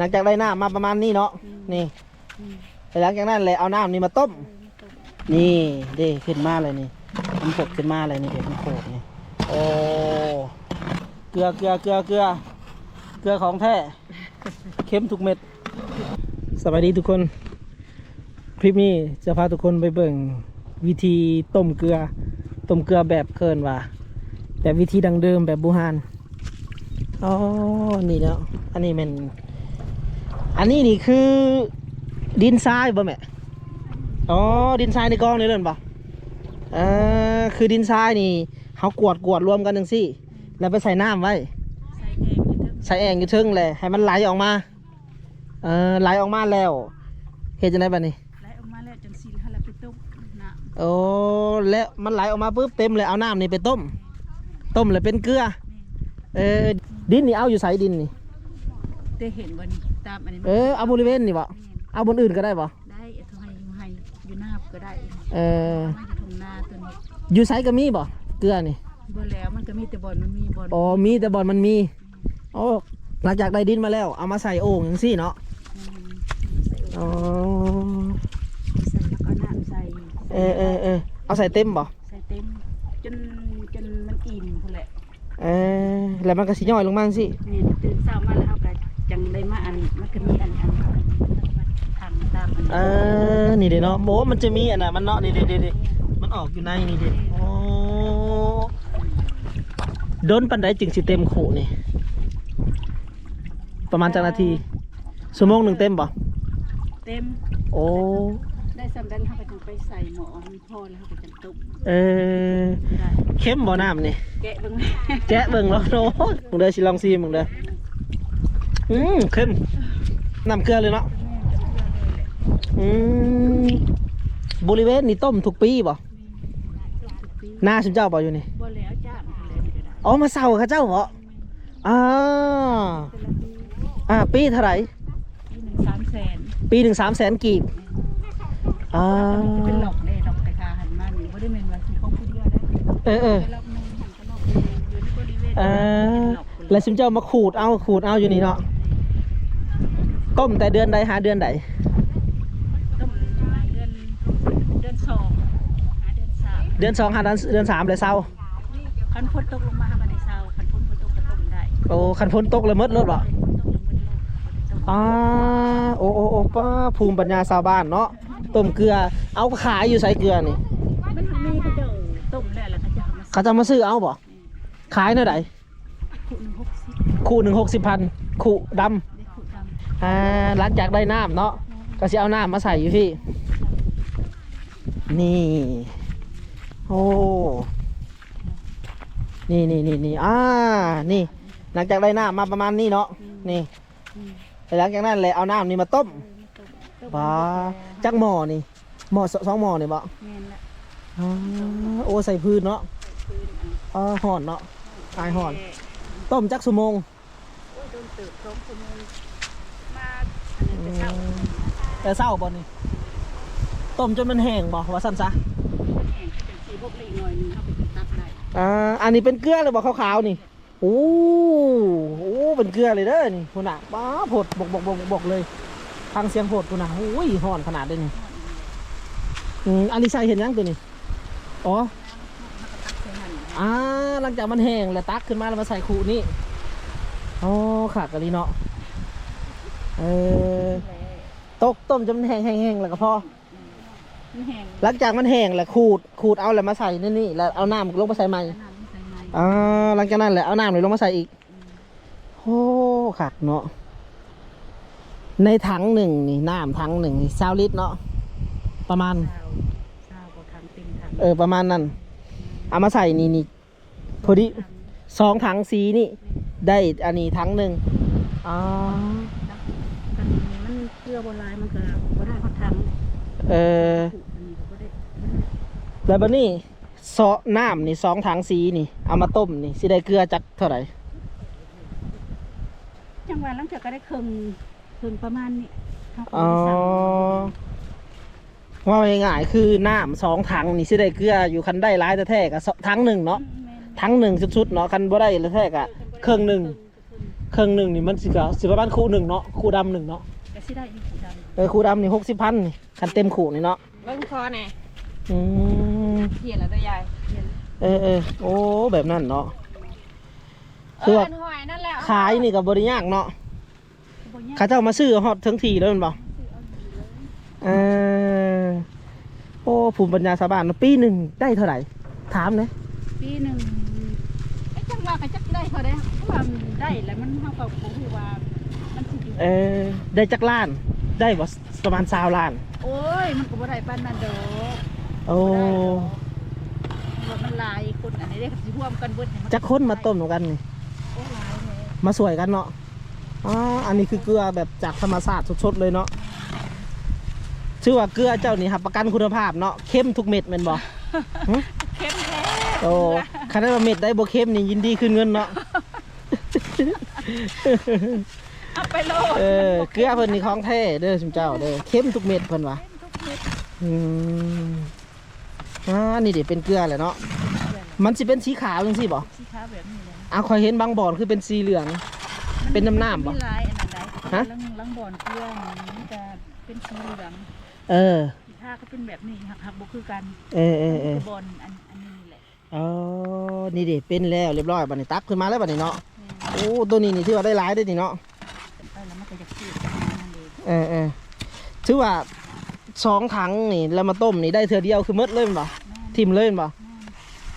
หลังจากได้น้ำมาประมาณนี้เนาะนี่หลังจากนั้นเลยเอาน้ำนี่มาต้ม นี่เด้ขึ้นมาเลยนี่มันผดขึ้นมาเลยนี่เด็กมันโขกนี่โอ้เกลือเกลือเกลือเกลือเกลือของแท้เข้มทุกเม็ดสวัสดีทุกคน คลิปนี้จะพาทุกคนไปเบิ่งวิธีต้มเกลือต้มเกลือแบบเคินว่าแบบวิธีดังเดิมแบบบูฮานอ๋อนี่เนาะอันนี้มัน อันนี้นี่คือดินทรายบ่แม่ อ๋อ ดินทรายในกองนี่เลยปะเออคือดินทรายนี่เขากวดกวดรวมกันจังซี่ แล้วไปใส่น้ำไว้ ใส่แกงอยู่เทิงใส่แองอยู่เทึงเลยให้มันไหลออกมา เออไหลออกมาแล้วเฮ็ดจังไดบัดนี้ไหลออกมาแล้วจังซีนให้เราไปต้มน้โอ้แล้วมันไหลออกมาปุ๊บเต็มเลยเอาน้ำนี่ไปต้ม ต้มเลยเป็นเกลือ เออดินนี่เอาอยู่ใส่ดินนี่ำ ได้เห็นวันนี้ตามอันนี้เออเอาบริเวณนี่บ่เอาบนอื่นก็ได้บ่ได้เอาเท่าให้อยู่ให้อยู่หน้าก็ได้เออไม่จะทงหน้าตัวนี้อยู่ใส่ก็มีบ่เกลือนี่บ่แล้วมันก็มีแต่บอลมันมีบอลอ๋อมีแต่บอลมันมีโอ้หลังจากได้ดินมาแล้ว เอามาใส่โอ่งอย่างซี่เนาะอ๋อใส่แล้วก็น้ำใส่เออเออเออเอาใส่เต็มบ่ใส่เต็มจนจนมันอิ่มพุ่นแหละเออแล้วมันก็สิย่อยลงมาสินี่ตื่นเช้ามาแล้วเฮาก็ จังได้มาอันมันก็มีอันอันทางตามอันเออนี่เด้เนาะโบมันจะมีอันน่ะมันเนาะนี่เด้เด้เด้มันออกอยู่ในนี่เด้โอ้โดนปันไดจึงสิเต็มขู่นี่ ประมาณจักนาทีชั่วโมงหนึ่งเต็มบ่เต็ม โอ้ได้สำดันเฮาก็จังไปใส่หม้อมีพอแล้วเฮาก็จังต้มเออได้เข้มบ่น้ำนี่แกะเบิ่งแกะเบิ่งแล้วโน้มึงเด้อสิลองซีมึงเด้อ อืมเข้มน้ำเกลือเลยเนาะอืมบริเวณนี่ต้มทุกปีบ่หน้าชิมเจ้าบ่อยู่นี่บ่แล้วจ้ามันเลยนี่ก็ได้อ๋อมาเศร้าเข้าเจ้าเหรออ่าแต่ละปีอ่าปีเท่าไหร่ปีหนึ่งสามแสนปีหนึ่งสามแสนกีบอ่าจะเป็นหลอกเลยหลอกกระทาหันมานี่บ่ได้แม่นว่าสิของผู้เดียวได้เออเออไปรอบหนึงหันก็หลอกอยู่ในบริเวณเออแล้วชิมเจ้ามาขูดเอาขูดเอาอยู่นี่เนาะ ต้มแต่เดือนใดหาเดือนใดต้มเดือนเดือนสองหาเดือนสามเดือนสองหาเดือนเดือนสามเลยเศร้าคันฝนตกลงมาหามาในเช้าคันฝนฝนตกก็ต้มได้โอ้คันพ้นตกเลยหมดรถบ่ตกละมื้อโลต้มอ่าโอ้โอ้โอ้ป้าภูมิปัญญาชาวบ้านเนาะต้มเกลือเอาขายอยู่ใส่เกลือนี่มันมีกระเดาต้มแล้วแล้วก็จะเอามาเขาจะมาซื้อเอาบ่ขายเท่าไหร่ขุหนึ่งหกสิบคู่หนึ่งหกสิบพันคู่ดได้ขุดดำ อ่าหลังจากได้น้ำเนาะก็จะเอาน้ำมาใส่อยู่พี่ นี่ โอ้นี่นี่นี่นี่อ่า นี่ หลังจากได้น้ำมาประมาณนี้เนาะนี่หลังจากนั้นเลยเอาน้ำนี่มาต้มต้มต้มบ้าจักหม้อนี่หม้อสองหม้อนี่บ่อ่าโอ้ใส่พื้นเนาะอ่าห่อนเนาะตายห่อน ต้มจักสุโมงโอ้ยโดนเติบสองชั่วโมง แต่เศร้าบ่นี่ต้มจนมันแห้งบ่ว่าสั้นซะแห้งก็จะสีพวกเล็กน้อยหนึงเข้าไปกินตับได้อ่าอันนี้เป็นเกลือเลยบ่ขาวๆนี่โอ้โหเป็นเกลือเลยเด้อนี่คุณน่ะบ้าผดบกบกบกบกเลยฟังเสียงผดคุณน่ะโอ้ยห่อนขนาดเลยนี่อืมอันนี้ใส่เห็นยังตัวนี้อ๋อใช่มันอ่าหลังจากมันแห้งแล้วตักขึ้นมาแล้วมาใส่ขู่นี่อ๋อขาดกะลีเนาะ เออตกต้มจนมันแห้งแห้งแห้งแล้วก็พอ มันแห้งหลังจากมันแห้งแล้วขูดขูดเอาแล้วมาใส่นี่นี่แล้วเอาน้ำลงมาใส่ใหม่น้ำมันใส่ไม้อ่าหลังจากนั้นแหละเอาน้ำเลยลงมาใส่อีกโอ้ขัดเนาะในถังหนึ่งนี่น้ำถังหนึ่งนี่ซาวลิตรเนาะประมาณ เช้าเช้าก็ทำติ่งทำเออประมาณนั้นเอามาใส่นี่นี่พอดีสองถังสีนี่ ได้อันนี้ถังหนึ่งอ๋อกัน มันเกลือโบราณมันก็บ่ได้เขาทำเอออันนี้ก็บ่ได้แล้วบัดนี้ซอน้ำนี่สองถังสีนี่ เอามาต้มนี่สิได้เกลือจักเท่าไหร่จังหวะหลังจากก็ได้ครึ่งครึ่งประมาณนี้เขาก็อ๋อได้สั่งว่าง่ายๆคือน้ำสองถังนี่สิได้เกลืออยู่คันได้ร้ายแต่แท้ๆกับถังหนึ่งเนาะแม่นถังหนึ่งสุดๆเนาะคันบ่ได้แล้วแท้ๆกะเครื่องหนึ่งคเครื่องหนึ่งนี่มันสิกะสิประมาณคู่หนึ่งเนาะคู่ดำหนึ่งเนาะ ก็สิได้อยู่ผู้ดำเออคู่ดำนี่หกสิบพันนี่คันเต็มคู่นี่เนาะเบิ่งคอแน่อืมเหียนแล้วตัวยายเห็นเออเออโอ้แบบนั้นเนาะ เอคืออว่า อันหอยนั่นแหละขายนี่กับบริยากเนาะบ่ยากเขาเจ้ามาซื้อฮอตทั้งทีแล้วแมันบ่เออโอ้ภูมิปัญญาชาวบ้านเนาะปีหนึ่งได้เท่าไหร่ ถามเลยปีหนึงไอ้จังว่าก็จักได้เท่าใดเพราะว่ามันได้แล้วมันเฮาก็บ่ฮู้ว่ามันสิอยู่ เออได้จักล้าน ได้บ่ประมาณสาวล้าน โอ้ย มันก็บ่ได้ปานนั้นดอกโอ้ว่ามันหลายคนอันนี้เด้สิร่วมกันเบิดให้มันจักคนมาต้มเหมือนกันนี่โอ้หลายแท้มาสวยกันเนาะอ๋ออันนี้คือเกลือแบบจากธรรมชาติสดๆเลยเนาะชื่อว่าเกลือเจ้านี่ครับประกันคุณภาพเนาะเข้มทุกเม็ดแม่นบ่ เข้มแท้โอ้คันได้ว่าเม็ดได้บ่เข้มนี่ยินดีคืนเงินเนาะ เอาไปโลดเออเกลือเพิ่นนี่ของแท้เด้อชุมเจ้าเด้อเข้มทุกเม็ดเพิ่นว่าทุกเม็ดอืมอ่านี่เดี๋ยวเป็นเกลือแหละเนาะมันสิเป็นสีขาวจังซี่บ่สีขาวแบบนี้เลยอะข่อยเห็นบางบ่อนคือเป็นสีเหลือง เป็นน้ำน้ำบ่มีลายอันนั้นได้ฮะ ลังลังบ่อนเกลือนี่มันจะเป็นสีเหลืองเออ สีท่าก็เป็นแบบนี้หักหักบ่คือกันเออเออเออคือบอลอันอันนี้แหละอ๋อนี่เด็เป็นแล้วเรียบร้อยบัดนี้ตักขึ้นมาแล้วบัดนี้เนาะโอ้ตัวนี้นี่ถือว่าได้หลายได้อนี่เนาะ เองเออเออถือว่าสองถังนี่แล้วมาต้มนี่ได้เธอเดียวคือหมดเลยแม่นบ่ทิมเลยแม่นบ่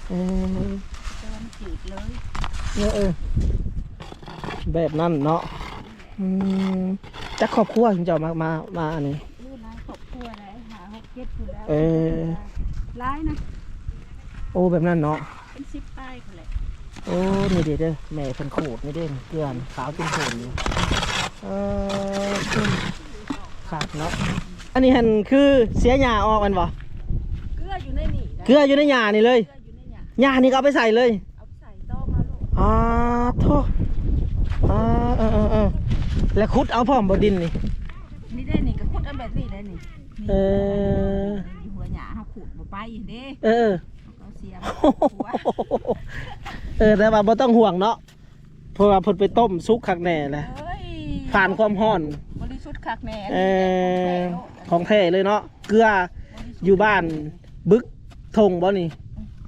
เออแต่ว่ามันจืดเลยเออเออแบบนั้นเนาะอืมจักครอบครัวถึงจะเอามามามาอันนี้รู้ร้ายครอบครัวอะไรหาหกเจ็ดคนแล้วเออร้ายนะโอ้แบบนั้นเนาะเป็นสิบป้ายคนแหละโอ้นี่เด้อเด้อแม่เพิ่นขูดนี่เด้อเกลือนขาวจุ่มโผล่นี่เออ ขาดเนาะอันนี้หันคือเสียหญ้าออกแมันบ่เกลืออยู่ในนี่นะเกลืออยู่ในหญ้านี่เลยเกลืออยู่ในหยาหญ้านี่ก็เอาไปใส่เลยเอาใส่ต้อมาลูกอ่าโทษอ่าเออเออเออแล้วขุดเอาพร้อมบ่ดินนี่นี่ได้นี่ก็ขุดอันแบบนี้ได้นี่นี่เอออยู่หัวหยาเขาขุดบ่ไปเด้เออเขาเสียหัวเออแต่ว่าบ่ต้องห่วงเนาะเพราะว่าเพิ่นไปต้มซุกคักแน่แหละเอ้ยผ่านความร้อน บริสุทธิ์คักแน่เออของแท้เลยเนาะเกลืออยู่บ้านบึกทงบ่นี่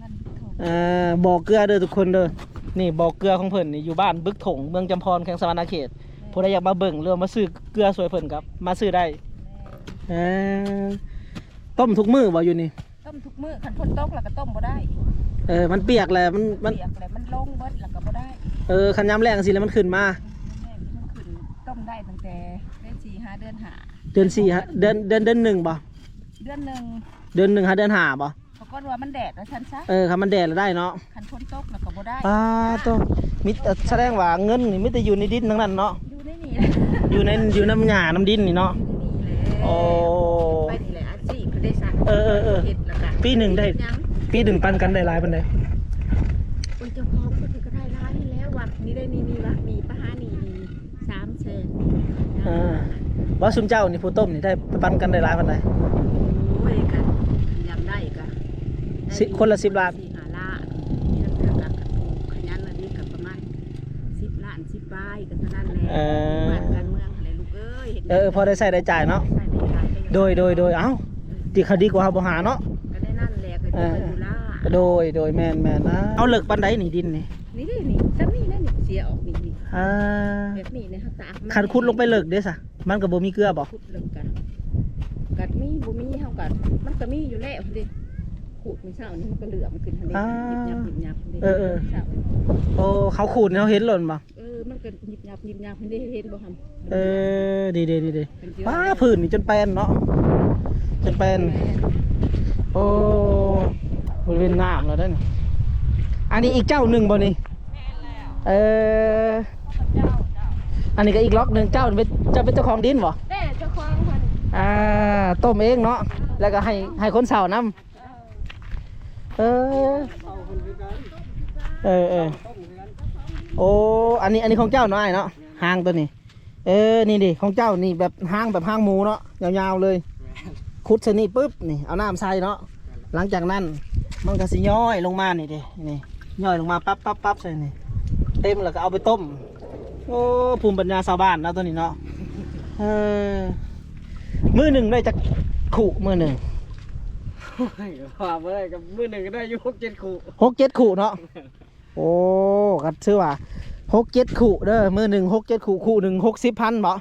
นั่นถูกเอ่อบ่อเกลือเด้อทุกคนเด้อนี่บ่อเกลือของเพิ่นนี่อยู่บ้านบึกถงเมืองจำพรแขวงสวรรณเขตผู้ใดอยากมาเบิ่งเรื่องมาซื้อเกลือสวยเพิ่นครับ มาซื้อได้เออต้มทุกมื้อบ่อยู่นี่ต้มทุกมื้อคันฝนตกแล้วก็ต้มบ่ได้เออมันเปียกแหละมันมันเปียกแล้วมันลงเบิดแล้วก็บ่ได้เออคันยามแรงสิแล้วมันขึ้นมาแม่มันขึ้นต้มได้ตั้งแต่เดือนสี่ ห้าเดือนห้าเดือนสี่ฮะเดือนเดือนเดือนหนึ่งบ่เดือนหนึ่งเดือนหนึ่งฮะเดือนห้าบ่ปรากฏว่ามันแดดแล้วฉันซะเออคันมันแดดแล้วได้เนาะคันฝนตกแล้วก็บ่ได้ป้าตัวมิตรแสดงว่าเงินนี่มิแต่อยู่ในดินทั้งนั้นเนาะอยู่ในนี่อยู่ในอยู่น้ำหญ้าน้ำดินนี่เนาะโอ้ไปนี่แหละอาชีพก็ได้สั่งเออเออเออเฮ็ดแล้วก็ปีหนึ่งได้ ยังปีหนึ่งปันกันได้หลายปันไดโอ้ยเจ้าของก็คือก็ได้ร้ายแล้ววัดนี่ได้นี่นี่วะมีปะหานี่นี่สามแสนอ่า ว่าซุมเจ้านี่ผู้ต้มนี่ได้ปันกันได้หลายปันไดโอ้ยกันยำได้กันสิคนละ10ล้านสี่หาล้านนี่แล้วก็กับถูกขยันละนี่กับประมาณสิบล้านสิบป้ายกันเท่านั้นแหละเออ บ้านการเมืองอะไรลูกเอ้ยห็นเออพอได้ใส่ได้จ่ายเนาะใส่ในการก็งโดยโดยโดยเอ้าดีคดีกว่าเฮาบ่หาเนาะ ก็ได้นั่นแหละก็เอจะออยู่ล่าโดยโดยแมนแมนนะเอาเลิกปันไดนี่ดินนี่นี่ดินี่ซ้ำนี่นะนี่ เสียออกนี่นี่อ่าแบบนี้เนี่ยเขาตากมัคันขุดลงไปเลิกเด้ซะมันก็บ่มีเกลือบ่ขุดเลิกกันกัดมีบ่มีเฮากัดมันก็มีอยู่แล้วเดิขุดมื้อเช้านี่มันก็เหลือมันขึ้นทันเด้หยิบยับหยิบยับเด้ช้าโอ้เขาขูดนี่เขาเห็นหล่นบ่เออมันก็หยิบยับหยิบยับเพิ่นได้เห็นบ่ทำเออดีดีดีดีป้าผื่นนี่จนแปนเนาะจนแปนโอ้บริเวณน้ำแล้วเด้อนี่อันนี้อีกเจ้าหนึ่งบ่นี่ เออ อันนี้ก็อีกล็อกหนึ่งเจ้าเป็นเจะเป็นเจ้าของดินบ่เด้เจ้าของเพิ่นอ่าต้มเองเนาะแล้วก็ให้ให้คนเสาน้ำเออเออเออโอ้อันนี้อันนี้ของเจ้าเนาะไอ้เนาะหางตัวนี้ เออนี่ดิของเจ้านี่แบบหางแบบหางหมูเนาะยาวๆเลยขุดใส่นี่ปุ๊บนี่เอาน้ำใส่เนาะหลังจากนั้นมันก็สิย่อยลงมานี่ดินี่ย่อยลงมาปั๊บปั๊บปั๊บใส่นี่ เต็มแล้วก็เอาไปต้ม โอ้ภูมิปัญญาชาวบ้านเนาะตัวนี้เนาะเออมือหนึ่งได้จากขู่มือหนึ่งว่าบ่ได้กับมือหนึ่งก็ได้อยู่หกเจ็ดคู่หกเจ็ดขู่เนาะโอ้ก็ชื่อว่าหกเจ็ดขู่เด้อมือหนึ่งหกเจ็ดขู่ขู่หนึ่งหกสิบพันบ่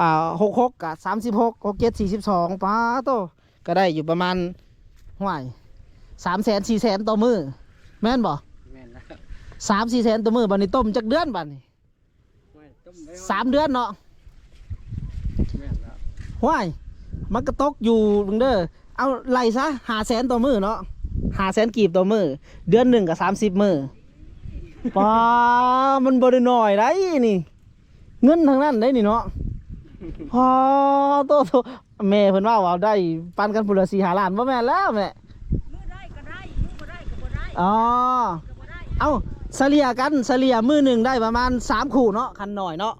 อ่าหกหกกับสามสิบหกหกเจ็ดสี่สิบสองป้าโตก็ได้อยู่ประมาณห่วยสามแสนสี่แสนต่อมือแม่นบ่แม่นแล้ว สามสี่แสนต่อมือบันนี้ต้มจักเดือนบัดนี้ไม่ต้มไว้สามเดือนเนาะแม่นแล้วห้วยมันก็ตกอยู่เบิ่งเด้อเอาไล่ซะหาแสนต่อมือเนาะหาแสนกีบต่อมือเดือนหนึ่งกับสามสิบมือป้ามันบริน้อยได้นี่ เงินทางนั้นได้นี่เนาะพอโตโตแม่เพิ่นว่าว่าได้ปันกันพุนละสี่หาล้านบ่แม่นแล้วแม่อ๋อ เอา เฉลี่ยกันเฉลี่ยมือหนึ่งได้ประมาณสามขู่เนาะคันหน่อยเนาะ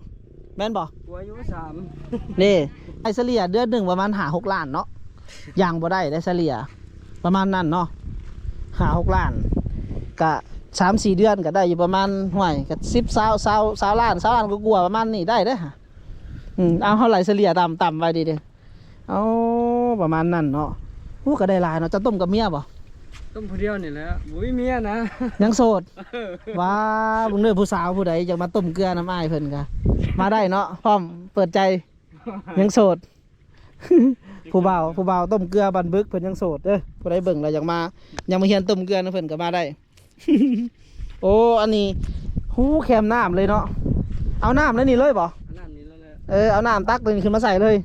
แม่นบ่หัวอายุสามนี่ไอเฉลี่ยเดือนหนึ่งประมาณหาหกล้านเนาะอย่างบ่ได้ได้เฉลี่ยประมาณนั้นเนาะหาหกล้านกะสามสี่เดือนก็ได้อยู่ประมาณห่วยกะสิบสาวสาวสาวล้านสาวล้านก็กลัวาประมาณนี้ได้เด้อฮะอืมเอาเท่าไหร่เฉลี่ยต่ำต่ำไว้ดีเด้อเอาประมาณนั้นเนาะโอ้ก็ได้หลายเนาะจะต้มกับเมียบ่ ต้มผู้เดียวนี่แหละบุ้ยเมียนะยังโสดว้าบุงเด้อผู้สาวผู้ใดอยากมาต้มเกลือน้ำอ้ายเพิ่นกะมาได้เนาะพร้อมเปิดใจยังโสดผู้บ่าวผู้บ่าวต้มเกลือบันบึกเพิ่นยังโสดเด้อผู้ใดเบิ่งแล้วอยากมายังมาเฮียนต้มเกลือนะเพิ่นก็มาได้ โอ้อันนี้หูแคมน้ำเลยเนาะเอาน้ำแล้วนี่เลยบ่อันนั้นนี่แล้วแหละเออเอาน้ำตักตัวนี้ขึ้นมาใส่เลย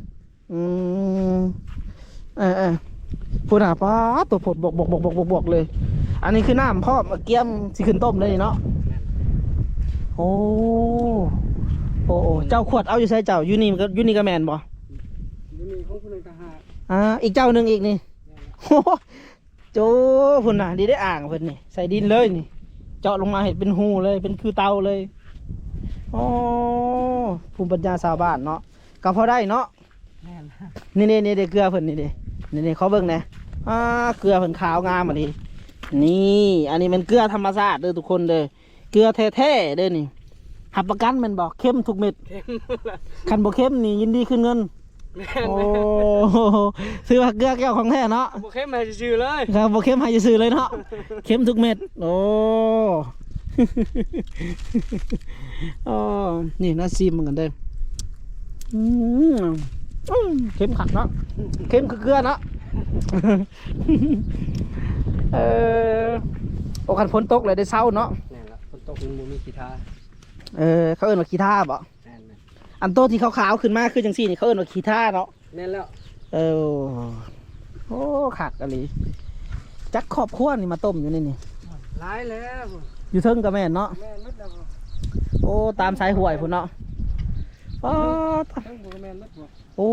อืมเออเออ พูดหนาป้าดตัวผดบกบกบกบกบกบกเลย อันนี้คือน้ำพ่อมาเกี๊ยมสิขึ้นต้มเลยนี่เนาะโอ้โอ้โอ้เจ้าขวดเอาอยู่ใส่เจ้ายูนี่มันก็ยูนี่ก็แมนบ่บุมีของคนหนึ่งทหารอ่าอีกเจ้าหนึ่งอีกนี่โอ้โหโจพุ่นน่ะดีได้อ่างเพิ่นนี่ใส่ดินเลยนี่ เจาะลงมาเห็นเป็นหูเลยเป็นคือเตาเลยโอ้ภูมิปัญญาชาวบ้านเนาะก็พอได้เนาะแม่นนี่นี่นี่เด็กเกลือเพิ่นนี่เด้ นี่นี่เขาเบิ่งนะอ่าเกลือเพิ่นขาวงามอะดินี่อันนี้มันเกลือธรรมชาติเด้อทุกคนเด้อเกลือแท้ๆเด้อนี่หับประกันแมันบอกเข้มทุกเม็ดเข้มคันบ่เข้มนี่ยินดีขึ้นเงินแม่นโอ้ซื้อว่าเกลือแก้วของแท้เนาะบุเข้มมาชื่อๆเลยครับบ่เข้มให้ซื้อเลยเนาะเข้มทุกเม็ดโอ้โอ้นี่น่าซีมเหมือนกันเด้ออืมอืม เข้มขัดเนาะเข้มคือเกลือเนาะเออโอ้คันฝนตกเลยได้เศร้าเนาะแม่นแล้วฝนตกมันบ่มีกีตาร์เออเขาเอิ้นว่าขี้ท่าบ่แม่นแม่นอันโตที่ขาวๆขึ้นมาคือจังซี่นี่เขาเอิ้นว่าขี้ท่าเนาะแม่นแล้วเออโอ้ขัดอะไรจักขอบขั้วนี่มาต้มอยู่นี่นี่หลายแล้วอยู่เทิงกับแม่นเนาะแม่นหมดแล้วโอ้ตามสายห่วยพุ่นเนาะป๊า ดทั้งบุกแม่นหมดบ่โอ้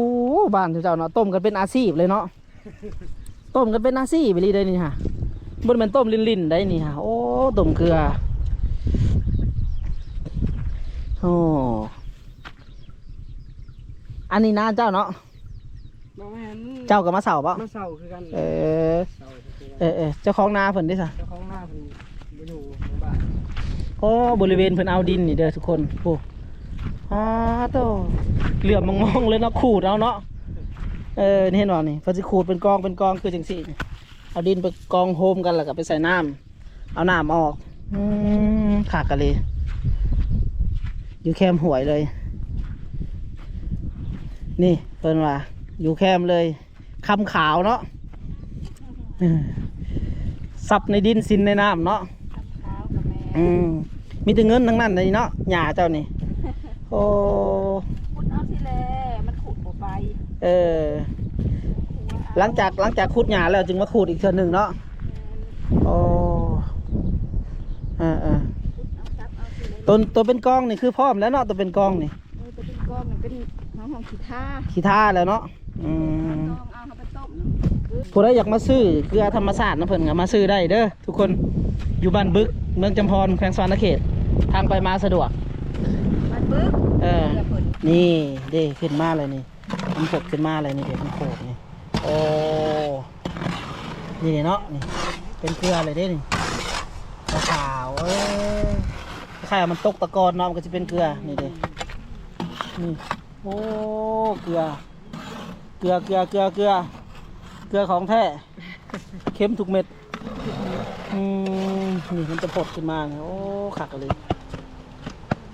บ้านเจ้าเนาะต้มกันเป็นอาชีพเลยเนาะต้มกันเป็นอาชีพไปเลยได้นี่ฮะบนเป็นต้มลิ้นๆได้นี่ฮะโอ้ต้มเกลือโอ้อันนี้นาเจ้าเนาะบ่แม่นเจ้ากับมาเสาปะมาเศร้าคือกันเออเศร้าคือกันเออเออเจ้าของนาเพิ่นได้สะเจ้าของหน้าเพิ่นบ่อยู่ในบ้านโอ้บริเวณเพิ่นเอาดินนี่เด้อทุกคนโอ้อาโต เหลื่อมมองๆเลยเนาะขูดเอาเนาะเออนี่เห็นบ่นี่เพิ่นสิขูดเป็นกองเป็นกองคือจังซี่นี่เอาดินไปกองโฮมกันแล้วก็ไปใส่น้ำเอาน้ำออกอืมขากกันเลย อยู่แคมป์หวยเลย นี่เพิ่นว่า อยู่แคมป์เลยคำขาวเนาะเออซับในดินสินในน้ำเนาะขาวกับแม่อืมมีแต่เงินทั้งนั้นเลยเนาะหญ้าเจ้านี่ โอ้ ขุดเอาสิแลมันขุดบ่ไป เออ หลังจากหลังจากขุดหญ้าแล้วจึงมาขุดอีกเทื่อหนึ่งเนาะโอ้เออเออเอาซับเอาสิแลตัวตัวเป็นกองนี่คือพร้อมแล้วเนาะตัวเป็นกองนี่เออจะเป็นก้อนมันเป็นน้องของขี้ท่าขี้ท่าแล้วเนาะอืมต้องเอาเขาไปต้มเนาะผู้ใดอยากมาซื้อเกลือธรรมชาตินะเพิ่นก็มาซื้อได้เด้อทุกคนอยู่บ้านบึกเมืองจำพรแขวงสวรรณเขต ทางไปมาสะดวกมันปึ๊บเออเกลือเพิ่นนี่เด้ขึ้นมาเลยนี่ มันผดขึ้นมาเลยนี่เด็กมันโขกนี่โอ้นี่เนาะนี่เป็นเกลือเลยเด้นี่ขาวเอ้ยล้ายๆมันตกตะกอนเนาะมันก็จะเป็นเกลือนี่เด้นี่โอ้เกลือ เกลือเกลือเกลือเกลือเกลือของแท้เค็มทุกเม็ดอืมนี่มันจะผดขึ้นมาเนี่ยโอ้ขักเลย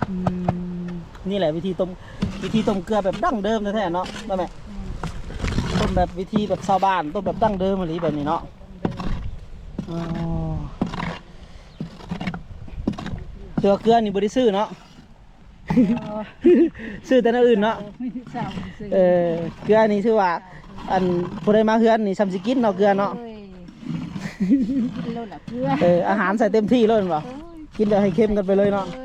อืมนี่แหละวิธีต้ม วิธีต้มเกลือแบบดั้งเดิมแท้ๆเนาะได้ไหมต้มแบบวิธีแบบชาวบ้านต้มแบบดั้งเดิมอะไรแบบนี้เนาะอ๋อเกลือเกลือนี่บริซื้อเนาะซื้อแต่อันอื่นเนาะไม่ได้สาวซื้อเออเกลือนี่ชื่อว่า อันผู้ใดมาเฮือนนี่ซำสิกินเนาะเกลือเนาะเอ้ยกินแล้วล่ะเกลือเอออาหารใส่เต็มที่เลยแม่นบ่เอ้ยกินแบบให้เข้มกันไปเลยเนาะเอ้ย